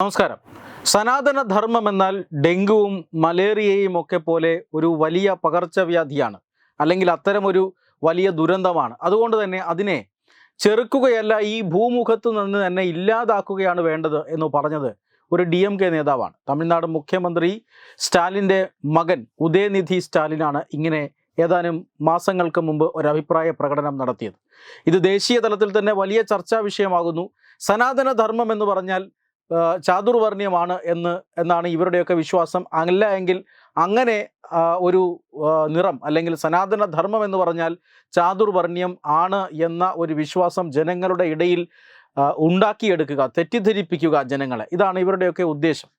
നമസ്കാരം. സനാതന ധർമ്മം എന്നാൽ ഡെങ്കുവും മലേറിയയും ഒക്കെ പോലെ ഒരു വലിയ പകർച്ചവ്യാധിയാണ്. അല്ലെങ്കിൽ അത്തരമൊരു വലിയ ദുരന്തമാണ്. അതുകൊണ്ട് തന്നെ അതിനെ ചെറുക്കുകയല്ല ഈ ഭൂമുഖത്ത് നിന്ന് തന്നെ ഇല്ലാതാക്കുകയാണ് വേണ്ടത് എന്ന് പറഞ്ഞത് ഒരു ഡി എം കെ നേതാവാണ്. തമിഴ്നാട് മുഖ്യമന്ത്രി സ്റ്റാലിന്റെ മകൻ ഉദയനിധി സ്റ്റാലിനാണ് ഇങ്ങനെ ഏതാനും മാസങ്ങൾക്ക് മുമ്പ് ഒരു അഭിപ്രായ പ്രകടനം നടത്തിയത്. ഇത് ദേശീയ തലത്തിൽ തന്നെ വലിയ ചർച്ചാ വിഷയമാകുന്നു. സനാതന ധർമ്മം എന്ന് പറഞ്ഞാൽ ചാതുർവർണ്യമാണ് എന്ന് എന്നാണ് ഇവരുടെയൊക്കെ വിശ്വാസം. അല്ല എങ്കിൽ അങ്ങനെ ഒരു നിറം അല്ലെങ്കിൽ സനാതന ധർമ്മം എന്ന് പറഞ്ഞാൽ ചാതുർവർണ്യം ആണ് എന്ന ഒരു വിശ്വാസം ജനങ്ങളുടെ ഇടയിൽ ഉണ്ടാക്കിയെടുക്കുക തെറ്റിദ്ധരിപ്പിക്കുക ജനങ്ങളെ. ഇതാണ് ഇവരുടെയൊക്കെ ഉദ്ദേശം.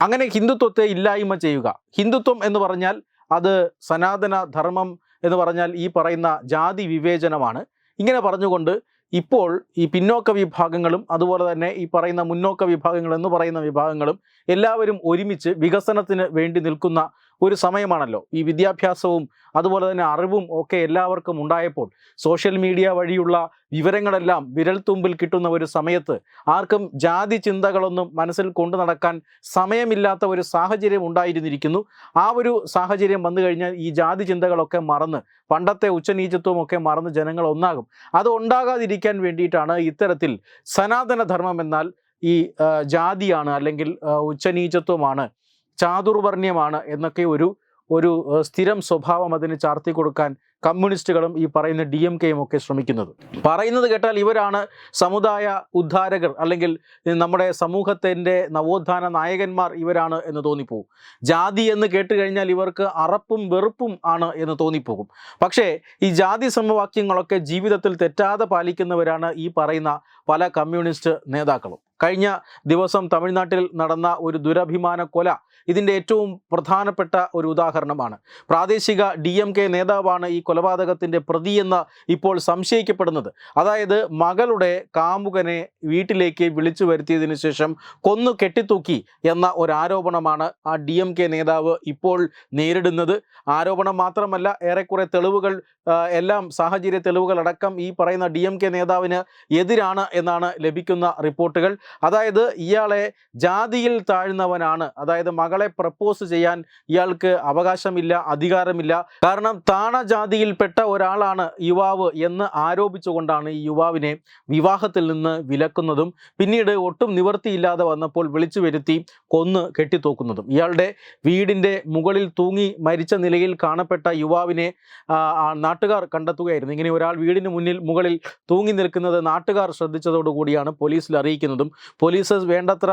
അങ്ങനെ ഹിന്ദുത്വത്തെ ഇല്ലായ്മ ചെയ്യുക. ഹിന്ദുത്വം എന്ന് പറഞ്ഞാൽ അത് സനാതന ധർമ്മം എന്ന് പറഞ്ഞാൽ ഈ പറയുന്ന ജാതി വിവേചനമാണ്. ഇങ്ങനെ പറഞ്ഞുകൊണ്ട് ഇപ്പോൾ ഈ പിന്നോക്ക വിഭാഗങ്ങളും അതുപോലെ തന്നെ ഈ പറയുന്ന മുന്നോക്ക വിഭാഗങ്ങൾ എന്ന് പറയുന്ന വിഭാഗങ്ങളും എല്ലാവരും ഒരുമിച്ച് വികസനത്തിന് വേണ്ടി നിൽക്കുന്ന ഒരു സമയമാണല്ലോ. ഈ വിദ്യാഭ്യാസവും അതുപോലെ തന്നെ അറിവും ഒക്കെ എല്ലാവർക്കും ഉണ്ടായപ്പോൾ സോഷ്യൽ മീഡിയ വഴിയുള്ള വിവരങ്ങളെല്ലാം വിരൽത്തുമ്പിൽ കിട്ടുന്ന ഒരു സമയത്ത് ആർക്കും ജാതി ചിന്തകളൊന്നും മനസ്സിൽ കൊണ്ടു നടക്കാൻ സമയമില്ലാത്ത ഒരു സാഹചര്യം ഉണ്ടായിരുന്നിരിക്കുന്നു. ആ ഒരു സാഹചര്യം വന്നു കഴിഞ്ഞാൽ ഈ ജാതി ചിന്തകളൊക്കെ മറന്ന് പണ്ടത്തെ ഉച്ചനീചത്വം ഒക്കെ മറന്ന് ജനങ്ങൾ ഒന്നാകും. അത് ഉണ്ടാകാതിരിക്കാൻ വേണ്ടിയിട്ടാണ് ഇത്തരത്തിൽ സനാതനധർമ്മം എന്നാൽ ഈ ജാതിയാണ് അല്ലെങ്കിൽ ഉച്ചനീചത്വമാണ് ചാതുർവർണ്യമാണ് എന്നൊക്കെ ഒരു ഒരു സ്ഥിരം സ്വഭാവം അതിന് ചാർത്തി കൊടുക്കാൻ കമ്മ്യൂണിസ്റ്റുകളും ഈ പറയുന്ന ഡി എം കെയും ഒക്കെ ശ്രമിക്കുന്നത്. പറയുന്നത് കേട്ടാൽ ഇവരാണ് സമുദായ ഉദ്ധാരകർ അല്ലെങ്കിൽ നമ്മുടെ സമൂഹത്തിന്റെ നവോത്ഥാന നായകന്മാർ ഇവരാണ് എന്ന് തോന്നിപ്പോകും. ജാതി എന്ന് കേട്ട് കഴിഞ്ഞാൽ ഇവർക്ക് അറപ്പും വെറുപ്പും ആണ് എന്ന് തോന്നിപ്പോകും. പക്ഷേ ഈ ജാതി സമവാക്യങ്ങളൊക്കെ ജീവിതത്തിൽ തെറ്റാതെ പാലിക്കുന്നവരാണ് ഈ പറയുന്ന പല കമ്മ്യൂണിസ്റ്റ് നേതാക്കളും. കഴിഞ്ഞ ദിവസം തമിഴ്നാട്ടിൽ നടന്ന ഒരു ദുരഭിമാന കൊല ഇതിന്റെ ഏറ്റവും പ്രധാനപ്പെട്ട ഒരു ഉദാഹരണമാണ്. പ്രാദേശിക ഡി എം കെ നേതാവാണ് ഈ കൊലപാതകത്തിന്റെ പ്രതിയെന്ന് ഇപ്പോൾ സംശയിക്കപ്പെടുന്നത്. അതായത് മകളുടെ കാമുകനെ വീട്ടിലേക്ക് വിളിച്ചു വരുത്തിയതിനു ശേഷം കൊന്നു കെട്ടിത്തൂക്കി എന്ന ഒരു ആരോപണമാണ് ആ ഡി എം കെ നേതാവ് ഇപ്പോൾ നേരിടുന്നത്. ആരോപണം മാത്രമല്ല ഏറെക്കുറെ തെളിവുകൾ എല്ലാം സാഹചര്യ തെളിവുകളടക്കം ഈ പറയുന്ന ഡി എം കെ നേതാവിന് എതിരാണ് എന്നാണ് ലഭിക്കുന്ന റിപ്പോർട്ടുകൾ. അതായത് ഇയാളെ ജാതിയിൽ താഴ്ന്നവനാണ്. അതായത് മകളെ പ്രപ്പോസ് ചെയ്യാൻ ഇയാൾക്ക് അവകാശമില്ല അധികാരമില്ല. കാരണം താണ ജാതിയിൽപ്പെട്ട ഒരാളാണ് യുവാവ് എന്ന് ആരോപിച്ചുകൊണ്ടാണ് ഈ യുവാവിനെ വിവാഹത്തിൽ നിന്ന് വിലക്കുന്നതും പിന്നീട് ഒട്ടും നിവർത്തിയില്ലാതെ വന്നപ്പോൾ വിളിച്ചു വരുത്തി കൊന്ന് കെട്ടിത്തോക്കുന്നതും. ഇയാളുടെ വീടിന്റെ മുകളിൽ തൂങ്ങി മരിച്ച നിലയിൽ കാണപ്പെട്ട യുവാവിനെ നാട്ടുകാർ കണ്ടെത്തുകയായിരുന്നു. ഇങ്ങനെ ഒരാൾ വീടിന് മുന്നിൽ മുകളിൽ തൂങ്ങി നിൽക്കുന്നത് നാട്ടുകാർ ശ്രദ്ധിച്ചതോടുകൂടിയാണ് പോലീസിൽ അറിയിക്കുന്നതും. പോലീസ് വേണ്ടത്ര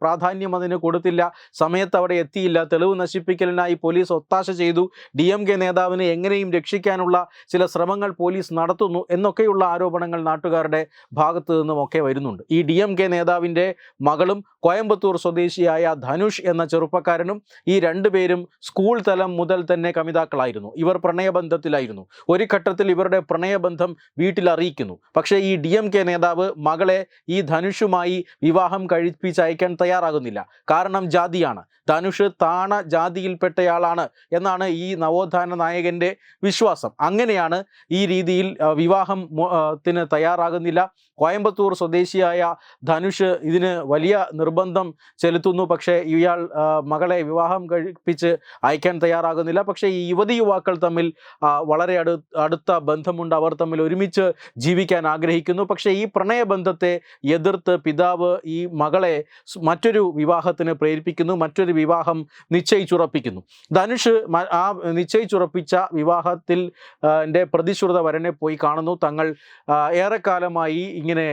പ്രാധാന്യം അതിന് കൊടുത്തില്ല. സമയത്ത് അവിടെ എത്തിയില്ല. തെളിവ് നശിപ്പിക്കലിനായി പോലീസ് ഒത്താശ ചെയ്തു. ഡി എം കെ നേതാവിനെ എങ്ങനെയും രക്ഷിക്കാനുള്ള ചില ശ്രമങ്ങൾ പോലീസ് നടത്തുന്നു എന്നൊക്കെയുള്ള ആരോപണങ്ങൾ നാട്ടുകാരുടെ ഭാഗത്തു നിന്നും ഒക്കെ വരുന്നുണ്ട്. ഈ ഡി കെ നേതാവിന്റെ മകളും കോയമ്പത്തൂർ സ്വദേശിയായ ധനുഷ് എന്ന ചെറുപ്പക്കാരനും ഈ രണ്ടുപേരും സ്കൂൾ തലം മുതൽ തന്നെ കമിതാക്കളായിരുന്നു. ഇവർ പ്രണയബന്ധത്തിലായിരുന്നു. ഒരു ഘട്ടത്തിൽ ഇവരുടെ പ്രണയബന്ധം വീട്ടിൽ അറിയിക്കുന്നു. പക്ഷേ ഈ ഡി നേതാവ് മകളെ ഈ ധനുഷുമായി വിവാഹം കഴിപ്പിച്ചയക്കാൻ തയ്യാറാകുന്നില്ല. കാരണം ജാതിയാണ്. ധനുഷ് താണ ജാതിയിൽപ്പെട്ടയാളാണ് എന്നാണ് ഈ നവോത്ഥാന നായകന്റെ വിശ്വാസം. അങ്ങനെയാണ് ഈ രീതിയിൽ വിവാഹം ത്തിന് തയ്യാറാകുന്നില്ല. കോയമ്പത്തൂർ സ്വദേശിയായ ധനുഷ് ഇതിന് വലിയ നിർബന്ധം ചെലുത്തുന്നു. പക്ഷേ ഇയാൾ മകളെ വിവാഹം കഴിപ്പിച്ച് അയക്കാൻ തയ്യാറാകുന്നില്ല. പക്ഷേ ഈ യുവതി യുവാക്കൾ തമ്മിൽ വളരെ അടുത്ത ബന്ധമുണ്ട്. അവർ തമ്മിൽ ഒരുമിച്ച് ജീവിക്കാൻ ആഗ്രഹിക്കുന്നു. പക്ഷേ ഈ പ്രണയബന്ധത്തെ എതിർത്ത് പിതാവ് ഈ മകളെ മറ്റൊരു വിവാഹത്തിന് പ്രേരിപ്പിക്കുന്നു മറ്റൊരു വിവാഹം നിശ്ചയിച്ചുറപ്പിക്കുന്നു. ധനുഷ് ആ നിശ്ചയിച്ചുറപ്പിച്ച വിവാഹത്തിൽ പ്രതിശ്രുത വരനെ പോയി കാണുന്നു. തങ്ങൾ ഏറെക്കാലമായി ഇങ്ങനെ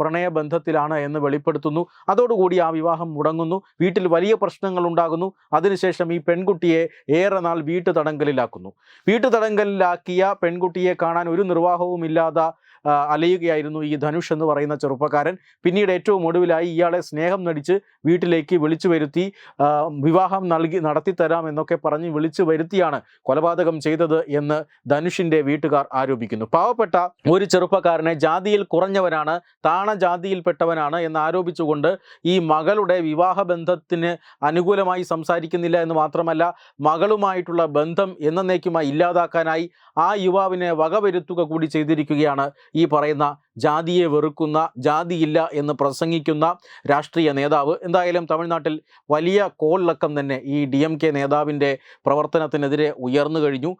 പ്രണയബന്ധത്തിലാണ് എന്ന് വെളിപ്പെടുത്തുന്നു. അതോടുകൂടി ആ വിവാഹം മുടങ്ങുന്നു. വീട്ടിൽ വലിയ പ്രശ്നങ്ങൾ ഉണ്ടാകുന്നു അതിനുശേഷം ഈ പെൺകുട്ടിയെ ഏറെ നാൾ വീട്ടു തടങ്കലിലാക്കുന്നു വീട്ടു തടങ്കലിലാക്കിയ പെൺകുട്ടിയെ കാണാൻ ഒരു നിർവാഹവും ഇല്ലാതെ ആ, അലയുകയായിരുന്നു ഈ ധനുഷ് എന്ന് പറയുന്ന ചെറുപ്പക്കാരൻ. പിന്നീട് ഏറ്റവും ഒടുവിലായി ഇയാളെ സ്നേഹം നടിച്ച് വീട്ടിലേക്ക് വിളിച്ചു വരുത്തി വിവാഹം നൽകി നടത്തിത്തരാം എന്നൊക്കെ പറഞ്ഞ് വിളിച്ചു വരുത്തിയാണ് കൊലപാതകം ചെയ്തത് എന്ന് ധനുഷിന്റെ വീട്ടുകാർ ആരോപിക്കുന്നു. പാവപ്പെട്ട ഒരു ചെറുപ്പക്കാരനെ ജാതിയിൽ കുറഞ്ഞവനാണ് താണ ജാതിയിൽപ്പെട്ടവനാണ് എന്ന് ആരോപിച്ചുകൊണ്ട് ഈ മകളുടെ വിവാഹ ബന്ധത്തിന് അനുകൂലമായി സംസാരിക്കുന്നില്ല എന്ന് മാത്രമല്ല മകളുമായിട്ടുള്ള ബന്ധം എന്നേക്കുമായി ഇല്ലാതാക്കാനായി ആ യുവാവിനെ വകവരുത്തുക കൂടി ചെയ്തിരിക്കുകയാണ് ഈ പറയുന്ന ജാതിയെ വെറുക്കുന്ന ജാതിയില്ല എന്ന് പ്രസംഗിക്കുന്ന രാഷ്ട്രീയ നേതാവ് എന്തായാലും തമിഴ്നാട്ടിൽ വലിയ കോളിളക്കം തന്നെ ഈ ഡി എം കെ നേതാവിന്റെ പ്രവർത്തനത്തിനെതിരെ ഉയർന്നു കഴിഞ്ഞു.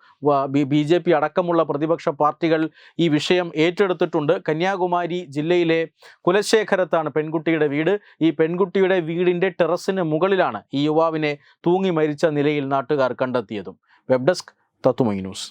ബി ജെ പി അടക്കമുള്ള പ്രതിപക്ഷ പാർട്ടികൾ ഈ വിഷയം ഏറ്റെടുത്തിട്ടുണ്ട്. കന്യാകുമാരി ജില്ലയിലെ കുലശേഖരത്താണ് പെൺകുട്ടിയുടെ വീട്. ഈ പെൺകുട്ടിയുടെ വീടിന്റെ ടെറസിന് മുകളിലാണ് ഈ യുവാവിനെ തൂങ്ങി മരിച്ച നിലയിൽ നാട്ടുകാർ കണ്ടെത്തിയതും. വെബ് ഡെസ്ക് തത്തുമൈ ന്യൂസ്.